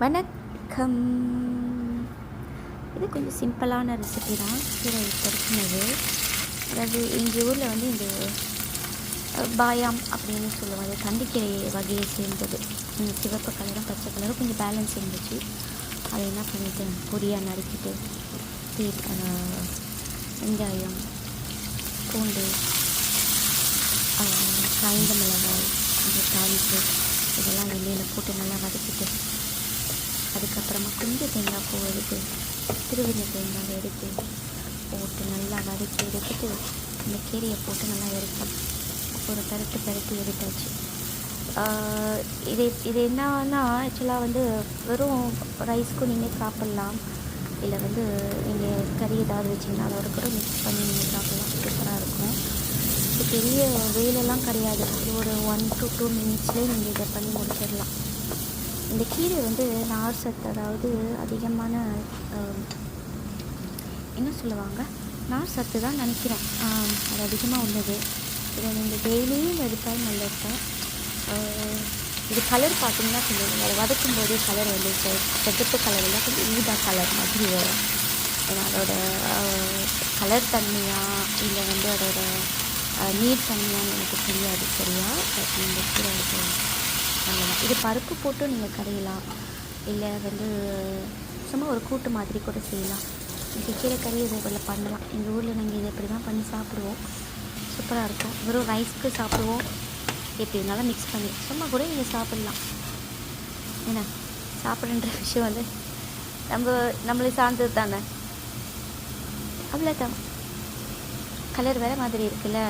வணக்கம். இது கொஞ்சம் சிம்பிளான ரெசிபி தான். கீரை பறிச்சினது அதாவது எங்கள் ஊரில் வந்து இந்த பாயாம் அப்படின்னு சொல்லுவாங்க. தண்டிக்கீரை வகையை சேர்ந்தது. ம், சிவப்பு கலரும் பச்சை கலரும் கொஞ்சம் பேலன்ஸ் இருந்துச்சு. அதை என்ன பண்ணிட்டேன் பொடியாக நறுக்கிட்டு தீ வெங்காயம் பூண்டு காய்ந்த மிளகாய் கொஞ்சம் தாளிப்பு இதெல்லாம் எண்ணெயில் போட்டு நல்லா வதக்கிட்டு அதுக்கப்புறமா கொஞ்சம் தேங்காய் பூ எடுத்து திருவின தேங்காய் எடுத்து போட்டு நல்லா வதக்கி எடுத்துட்டு இந்த கீரையை போட்டு நல்லா எடுத்தோம் ஒரு பரட்டு பரட்டி எடுத்தாச்சு. இது இது என்னன்னா ஆக்சுவலாக வந்து வெறும் ரைஸ்க்கும் நீங்கள் சாப்பிட்லாம். இல்லை வந்து நீங்கள் கறி ஏதாவது வச்சிங்கன்னா அதோட கூட மிக்ஸ் பண்ணி நீங்கள் சாப்பிட்லாம். சூப்பராக இருக்கும். இது பெரிய வெயிலெல்லாம் கிடையாது. ஒரு ஒன் டு டூ மினிட்ஸ்லேயே நீங்கள் இதை பண்ணி முடிச்சிடலாம். இந்த கீரை வந்து நார் சத்து அதாவது அதிகமான என்ன சொல்லுவாங்க? நார் சத்து தான் நினைக்கிறேன். அது அதிகமாக உள்ளது. இதை நீங்கள் டெய்லியும் எடுத்தால் நல்லா இருக்கும் இது கலர் பார்த்தீங்கன்னா கொஞ்சம் அதை வதக்கும் போதே கலர் வந்து செ- செகப்பு கலரில் கொஞ்சம் ஊதா கலர் மாதிரி வரும். ஏன்னா அதோட கலர் தன்மையாக இல்லை வந்து அதோட நீர் தன்மையான்னு எனக்கு தெரியாது சரியா? பட் இந்த கீரை வந்து இது பருப்பு போட்டு நீங்கள் கரையலாம். இல்லை வந்து சும்மா ஒரு கூட்டு மாதிரி கூட செய்யலாம். இது கீரை கறி இதை இதில் பண்ணலாம். எங்கள் ஊரில் நாங்கள் இதை இப்படி தான் பண்ணி சாப்பிடுவோம். சூப்பராக இருக்கும். வெறும் ரைஸ்க்கு சாப்பிடுவோம். எப்படி இருந்தாலும் மிக்ஸ் பண்ணி. சும்மா கூட நீங்கள் சாப்பிட்லாம். என்ன? சாப்பிடுன்ற விஷயம் வந்து நம்ம நம்மளை சார்ந்தது தானே? அவ்வளோதான் கலர் வேறு மாதிரி இருக்குல்ல.